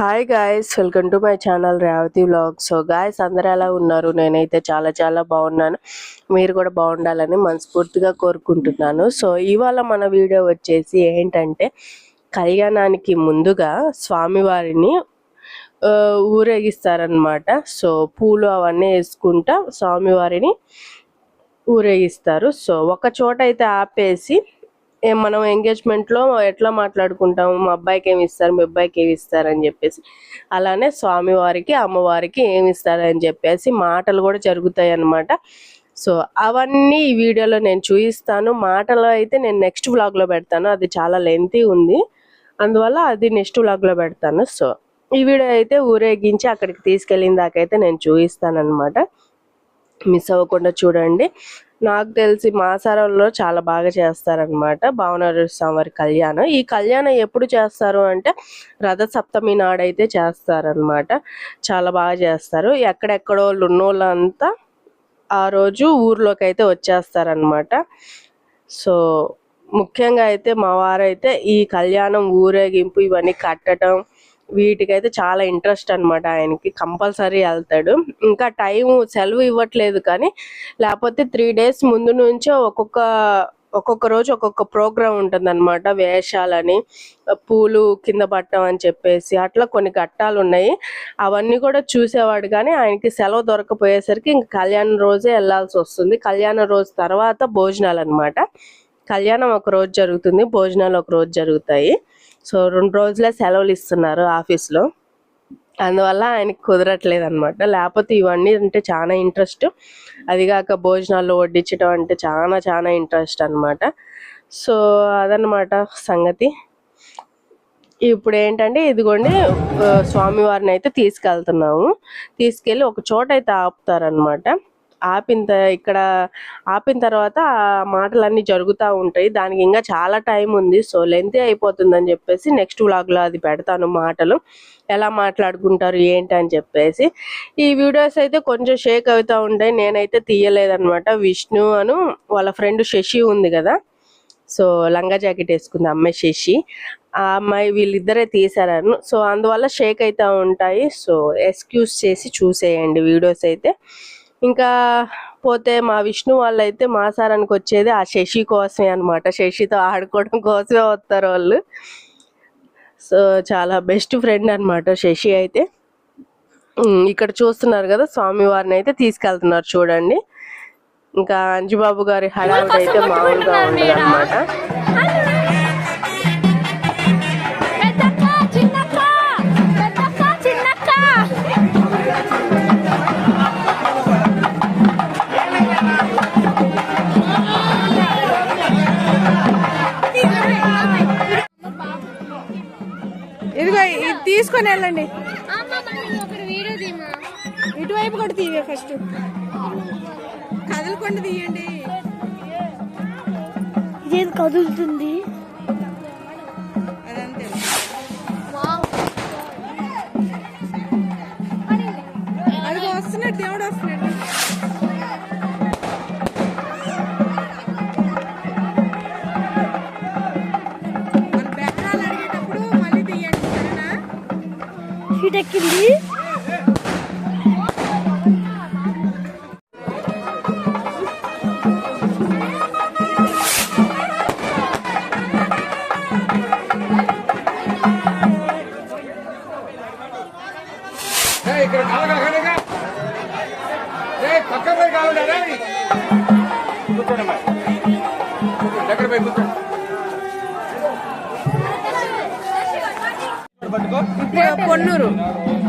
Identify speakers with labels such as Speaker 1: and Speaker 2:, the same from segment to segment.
Speaker 1: Hi guys welcome to my channel Revathi vlog so guys అందరు ఎలా ఉన్నారు? నేనైతే చాలా చాలా బాగున్నాను. మీరు కూడా బాగుండాలని మనస్ఫూర్తిగా కోరుకుంటున్నాను. సో ఇవాళ మన వీడియో వచ్చేసి ఏంటంటే కళ్యాణానికి ముందుగా స్వామివారిని ఊరేగిస్తారనమాట సో పూలు అవన్నీ వేసుకుంటా స్వామివారిని ఊరేగిస్తారు. సో ఒక చోట అయితే ఆపేసి మనం ఎంగేజ్మెంట్లో ఎట్లా మాట్లాడుకుంటాము? మా అబ్బాయికి ఏమి ఇస్తారు? మీ అబ్బాయికి ఏమి ఇస్తారు అని చెప్పేసి. అలానే స్వామివారికి అమ్మవారికి ఏమి ఇస్తారు అని చెప్పేసి మాటలు కూడా జరుగుతాయి అన్నమాట సో అవన్నీ ఈ వీడియోలో నేను చూపిస్తాను మాటలు అయితే నేను నెక్స్ట్ వ్లాగ్లో పెడతాను. అది చాలా లెంతీ ఉంది. అందువల్ల అది నెక్స్ట్ వ్లాగ్లో పెడతాను. సో ఈ వీడియో అయితే ఊరేగించి అక్కడికి తీసుకెళ్ళిన దాకైతే నేను చూపిస్తాను అనమాట మిస్ అవ్వకుండా చూడండి. నాకు తెలిసి మాసారంలో చాలా బాగా చేస్తారనమాట భావనగర స్వామివారి కళ్యాణం. ఈ కళ్యాణం ఎప్పుడు చేస్తారు అంటే రథ సప్తమి నాడైతే చేస్తారనమాట చాలా బాగా చేస్తారు. ఎక్కడెక్కడో ఉన్నోళ్ళంతా ఆ రోజు ఊర్లోకి అయితే వచ్చేస్తారనమాట సో ముఖ్యంగా అయితే మా వారైతే ఈ కళ్యాణం ఊరేగింపు ఇవన్నీ కట్టడం వీటికైతే చాలా ఇంట్రెస్ట్ అనమాట ఆయనకి. కంపల్సరీ వెళ్తాడు. ఇంకా టైం సెలవు ఇవ్వట్లేదు కానీ లేకపోతే త్రీ డేస్ ముందు నుంచే ఒక్కొక్క ఒక్కొక్క రోజు ఒక్కొక్క ప్రోగ్రామ్ ఉంటుందన్నమాట. వేషాలని పూలు కింద పట్టం అని చెప్పేసి అట్లా కొన్ని ఘట్టాలు ఉన్నాయి. అవన్నీ కూడా చూసేవాడు కానీ ఆయనకి సెలవు దొరకపోయేసరికి ఇంక కళ్యాణం రోజే వెళ్ళాల్సి వస్తుంది. కళ్యాణం రోజు తర్వాత భోజనాలు అనమాట కళ్యాణం ఒక రోజు జరుగుతుంది భోజనాలు ఒక రోజు జరుగుతాయి. సో రెండు రోజులే సెలవులు ఇస్తున్నారు ఆఫీస్లో. అందువల్ల ఆయనకి కుదరట్లేదు అనమాట లేకపోతే ఇవన్నీ అంటే చాలా ఇంట్రెస్ట్. అదిగాక భోజనాలు వడ్డించడం అంటే చాలా చాలా ఇంట్రెస్ట్ అనమాట సో అదనమాట సంగతి. ఇప్పుడు ఏంటంటే ఇదిగోండి స్వామివారిని అయితే తీసుకెళ్తున్నాము. తీసుకెళ్ళి ఒక చోట అయితే ఆపుతారనమాట ఆపిన ఇక్కడ ఆపిన తర్వాత ఆ మాటలన్నీ జరుగుతూ ఉంటాయి. దానికి ఇంకా చాలా టైం ఉంది. సో లెంత్ అయిపోతుందని చెప్పేసి నెక్స్ట్ వ్లాగ్లో అది పెడతాను మాటలు. ఎలా మాట్లాడుకుంటారు ఏంటి అని చెప్పేసి. ఈ వీడియోస్ అయితే కొంచెం షేక్ అవుతూ ఉంటాయి. నేనైతే తీయలేదనమాట విష్ణు అను వాళ్ళ ఫ్రెండ్ శశి ఉంది కదా. సో లంగా జాకెట్ వేసుకుంది అమ్మాయి శశి. ఆ అమ్మాయి వీళ్ళిద్దరే తీసారను సో అందువల్ల షేక్ అవుతూ ఉంటాయి. సో ఎక్స్క్యూజ్ చేసి చూసేయండి వీడియోస్ అయితే. ఇంకా పోతే మా విష్ణు వాళ్ళు అయితే మాసారానికి వచ్చేది ఆ శశి కోసమే అన్నమాట. శశితో ఆడుకోవడం కోసమే వస్తారు వాళ్ళు. సో చాలా బెస్ట్ ఫ్రెండ్ అన్నమాట శశి అయితే. ఇక్కడ చూస్తున్నారు కదా స్వామివారిని అయితే తీసుకెళ్తున్నారు చూడండి. ఇంకా అంజుబాబు గారి హడావుడి అయితే మామూలుగా ఉండదు అనమాట
Speaker 2: తీసుకొని వెళ్ళండి ఇటువైపు కూడా తీవే ఫస్ట్. కదలకుండా తీయండి.
Speaker 3: ఇదేది కదులుతుంది?
Speaker 2: అది వస్తున్నాడు దేవుడు వస్తున్నాడు.
Speaker 3: ఎక్కింది
Speaker 4: ఏయ్, ఇక్కడ కాలగలగలగా. ఏయ్, పక్క పోయి కూర్చోండి దగ్గర పోయి కూర్చోండి పట్టుకో
Speaker 2: ఇప్పుడు పొన్నూరు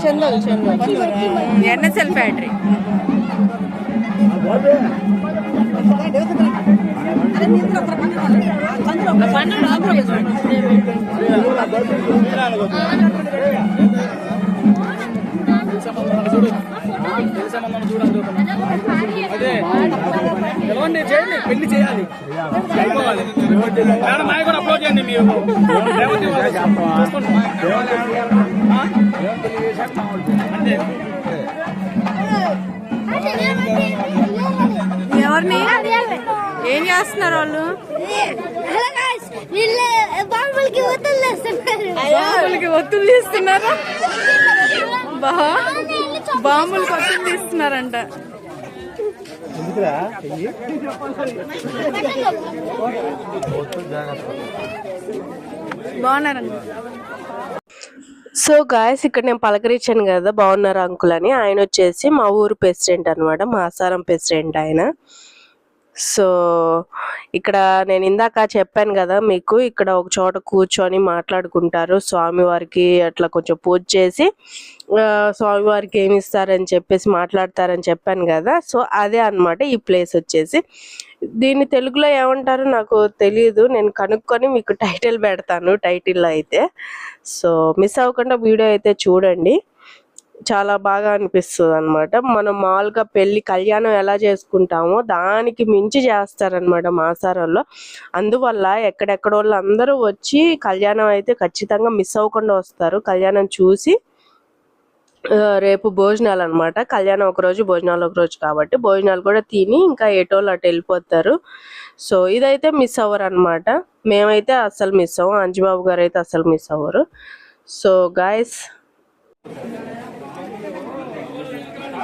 Speaker 2: చందోలు చందోలు ఎన్ఎస్ఎల్ ఫ్యాక్టరీ
Speaker 4: అదే పిలవండి చేయండి పెళ్ళి చేయాలి. అయిపోవాలి. మేడం మాయ కూడా అప్లోడ్ చేయండి మీరు.
Speaker 2: ఎవరిని? ఏం చేస్తున్నారు వాళ్ళు?
Speaker 3: హలో గాయ్స్ వీళ్ళు బాంబులకి
Speaker 5: బాంబులకి ఒత్తులు తీస్తున్నారా? బా బాంబులకి ఒత్తులు తీస్తున్నారంట. బాగున్నారండి.
Speaker 1: సో గాయస్ ఇక్కడ నేను పలకరించాను కదా బాగున్నారు అంకుల్ అని. ఆయన వచ్చేసి మా ఊరు ప్రెసిడెంట్ అనమాట మాసారం ప్రెసిడెంట్ ఆయన. సో ఇక్కడ నేను ఇందాక చెప్పాను కదా మీకు ఇక్కడ ఒక చోట కూర్చొని మాట్లాడుకుంటారు. స్వామివారికి అట్లా కొంచెం పూజ చేసి స్వామివారికి ఏమి ఇస్తారని చెప్పేసి మాట్లాడతారని చెప్పాను కదా. సో అదే అన్నమాట ఈ ప్లేస్ వచ్చేసి. దీన్ని తెలుగులో ఏమంటారో నాకు తెలియదు నేను కనుక్కొని మీకు టైటిల్ పెడతాను టైటిల్లో అయితే. సో మిస్ అవ్వకుండా వీడియో అయితే చూడండి. చాలా బాగా అనిపిస్తుంది అనమాట మనం మామూలుగా పెళ్ళి కళ్యాణం ఎలా చేసుకుంటామో దానికి మించి చేస్తారనమాట మాసారంలో అందువల్ల ఎక్కడెక్కడ వాళ్ళు అందరూ వచ్చి కళ్యాణం అయితే ఖచ్చితంగా మిస్ అవ్వకుండా వస్తారు. కళ్యాణం చూసి రేపు భోజనాలు అనమాట కళ్యాణం ఒక రోజు భోజనాలు ఒక రోజు కాబట్టి భోజనాలు కూడా తిని ఇంకా ఏటోళ్ళు అటు వెళ్ళిపోతారు. సో ఇదైతే మిస్ అవ్వరు అనమాట మేమైతే అస్సలు మిస్ అవ్వం. అంజుబాబు గారు అయితే అస్సలు మిస్ అవ్వరు. సో గాయస్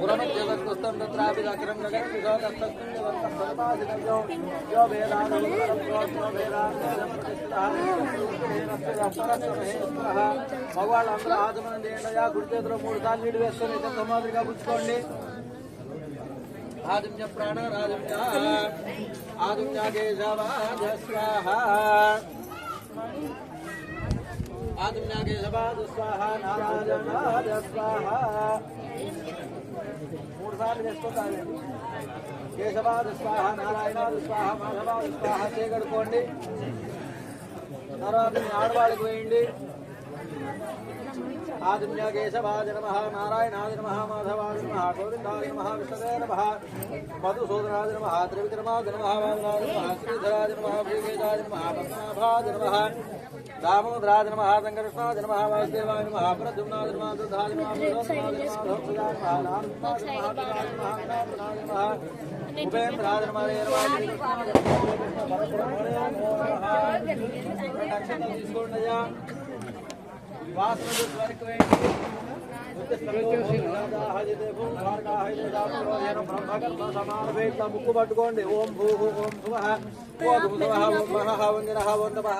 Speaker 6: పరమే భూతం యత్కుండరీతో పురమధ్యగత్కుస్తం తత్రాపి దక్షిణం నగరం విశోకస్తస్మిన్ నివర్తః సర్వాధికవ్యో యో వేదాంతం యో మగవాళ్ళందరూ ఆచమనం చేయండి ఆ కుడి చేతిలో మూడు సార్లు నీళ్ళు వేసుకొని ఎంత మాదిరిగా పుచ్చుకోండి ఆదిత్య ప్రాణ రాజుత్య ఆదిత్య కేశవాజ స్వాహ ఆదిత్య కేశవాజ స్వాహ నారాయణాజ స్వాహ మూడు సార్లు వేసుకోవాలి కేశవాజ స్వాహ నారాయణాజ స్వాహ మాధవాజ స్వాహ చేయగడుకోండి తర్వాత మీ ఆడవాళ్ళకి వేయండి. ఆదిత్య కేశవాజ నమ నారాయణాది నమ మాధవాజ నమ గోవిందాయ నమ విష్ణవే నమ మధుసూదనాజ నమ త్రివిక్రమాజ నమ వామనాజ నమ శ్రీధరాజ నమ భీకేశాజ నమ పద్మనాభాజ నమ దామోదరాజ నమ శంకరకృష్ణాజ నమ వాసుదేవాయ నమ ప్రద్యుమ్నాజ నమ దుర్ధాజ నమ నమ ఉపేంద్రాజ తీసుకోండి ముక్కు పట్టుకోండి ఓం భూ ఓం శుభ ఓం శుభ ఓం మహ ఓం మహ